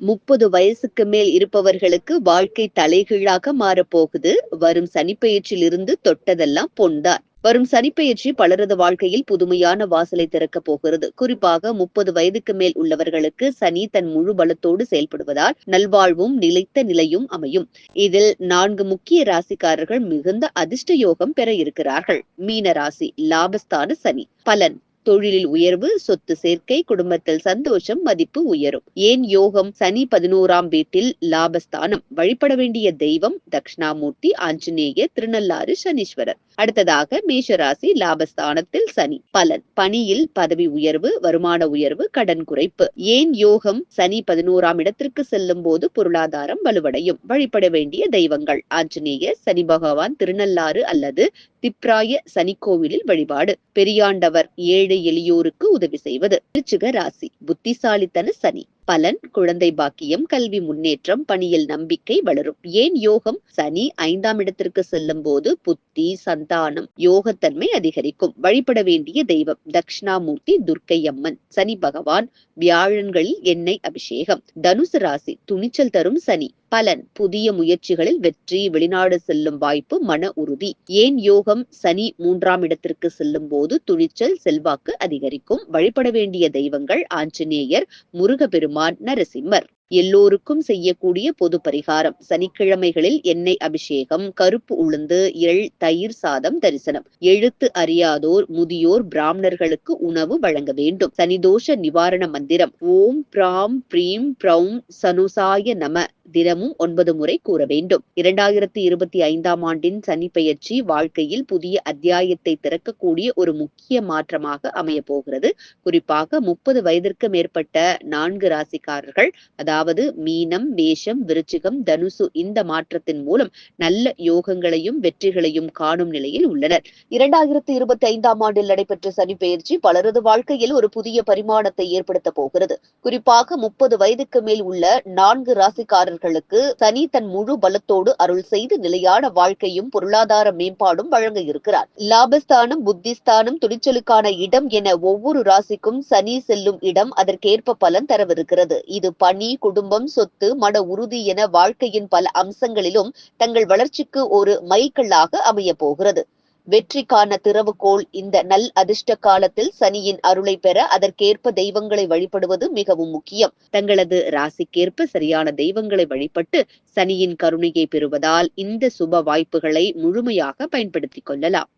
முப்பது வயசுக்கு மேல் இருப்பவர்களுக்கு வாழ்க்கை தலைகீழாக மாறப்போகுது. வரும் சனிப்பெயர்ச்சியிலிருந்து தொட்டதெல்லாம் பொன்தான் வரும் சனிப்பெயர்ச்சி பலரது வாழ்க்கையில் புதுமையான வாசலை திறக்கப் போகிறது. குறிப்பாக முப்பது வயதுக்கு மேல் உள்ளவர்களுக்கு சனி தன் முழு பலத்தோடு செயல்படுவதால் நல்வாழ்வும் நிலைத்த நிலையும் அமையும். இதில் நான்கு முக்கிய ராசிக்காரர்கள் மிகுந்த அதிர்ஷ்ட யோகம் பெற இருக்கிறார்கள். மீன ராசி லாபஸ்தான சனி. பலன். தொழிலில் உயர்வு சொத்து சேர்க்கை குடும்பத்தில் சந்தோஷம் மதிப்பு உயரும். ஏன் யோகம் சனி பதினோராம் வீட்டில் லாபஸ்தானம்? வழிபட வேண்டிய தெய்வம் தட்சிணாமூர்த்தி ஆஞ்சநேயர் திருநள்ளாறு சனீஸ்வரர். அடுத்ததாக மேஷராசி லாபஸ்தானத்தில் சனி. பலன். பணியில் பதவி உயர்வு வருமான உயர்வு கடன் குறைப்பு. ஏன் யோகம் சனி பதினோராம் இடத்திற்கு செல்லும் போது பொருளாதாரம் வலுவடையும்? வழிபட வேண்டிய தெய்வங்கள். ஆஞ்சநேயர் சனி பகவான் திருநள்ளாறு அல்லது திப்ராய சனி கோவிலில் வழிபாடு. பெரியாண்டவர் ஏழை எளியோருக்கு உதவி செய்வது. விருச்சிக ராசி. புத்திசாலித்தன சனி. பலன் குழந்தை பாக்கியம் கல்வி முன்னேற்றம் பணியில் நம்பிக்கை வளரும். ஏன் யோகம் சனி ஐந்தாம் இடத்திற்கு செல்லும் போது புத்தி சந்தானம் யோகத்தன்மை அதிகரிக்கும். வழிபட வேண்டிய தெய்வம் தக்ஷணாமூர்த்தி துர்க்கை அம்மன் சனி பகவான் வியாழன்களில் எண்ணெய் அபிஷேகம். தனுசு ராசி துணிச்சல் தரும் சனி. பலன் புதிய முயற்சிகளில் வெற்றி வெளிநாடு செல்லும் வாய்ப்பு மன உறுதி. ஏன் யோகம் சனி மூன்றாம் இடத்திற்கு செல்லும் போது துணிச்சல் செல்வாக்கு அதிகரிக்கும். வழிபட வேண்டிய தெய்வங்கள் ஆஞ்சநேயர் முருகப்பெருமான் நரசிம்மர். எல்லோருக்கும் செய்யக்கூடிய பொது பரிகாரம். சனிக்கிழமைகளில் எண்ணெய் அபிஷேகம் கருப்பு உளுந்து எள் தயிர் சாதம் தரிசனம். எழுத்து அறியாதோர் முதியோர் பிராமணர்களுக்கு உணவு வழங்க வேண்டும். சனிதோஷ நிவாரண மந்திரம். ஓம் பிராம் பிரீம் பிரௌம் சனுசாய நம. தினமும் ஒன்பது முறை கூற வேண்டும். இரண்டாயிரத்தி இருபத்தி ஐந்தாம் ஆண்டின் சனி பெயர்ச்சி வாழ்க்கையில் புதிய அத்தியாயத்தை திறக்கக்கூடிய ஒரு முக்கிய மாற்றமாக அமைய போகிறது. குறிப்பாக முப்பது வயதிற்கு மேற்பட்ட நான்கு ராசிக்காரர்கள் அதாவது மீனம் மேஷம் விருச்சிகம் தனுசு இந்த மாற்றத்தின் மூலம் நல்ல யோகங்களையும் வெற்றிகளையும் காணும் நிலையில் உள்ளனர். இரண்டாயிரத்தி இருபத்தி ஐந்தாம் ஆண்டில் நடைபெற்ற சனி பெயர்ச்சி பலரது வாழ்க்கையில் ஒரு புதிய பரிமாணத்தை ஏற்படுத்த போகிறது. குறிப்பாக முப்பது வயதுக்கு மேல் உள்ள நான்கு ராசிக்காரர்கள் அவர்களுக்கு சனி தன் முழு பலத்தோடு அருள் செய்து நிலையான வாழ்க்கையும் பொருளாதார மேம்பாடும் வழங்க இருக்கிறார். லாபஸ்தானம் புத்திஸ்தானம் துணிச்சலுக்கான இடம் என ஒவ்வொரு ராசிக்கும் சனி செல்லும் இடம் அதற்கேற்ப பலன் தரவிருக்கிறது. இது பணி குடும்பம் சொத்து மன உறுதி என வாழ்க்கையின் பல அம்சங்களிலும் தங்கள் வளர்ச்சிக்கு ஒரு மைக்கல்லாக அமைய போகிறது. வெற்றிக்கான திறவுகோள் இந்த நல் அதிர்ஷ்ட காலத்தில் சனியின் அருளை பெற அதற்கேற்ப தெய்வங்களை வழிபடுவது மிகவும் முக்கியம். தங்களது ராசிக்கேற்ப சரியான தெய்வங்களை வழிபட்டு சனியின் கருணையை பெறுவதால் இந்த சுப வாய்ப்புகளை முழுமையாக பயன்படுத்திக் கொள்ளலாம்.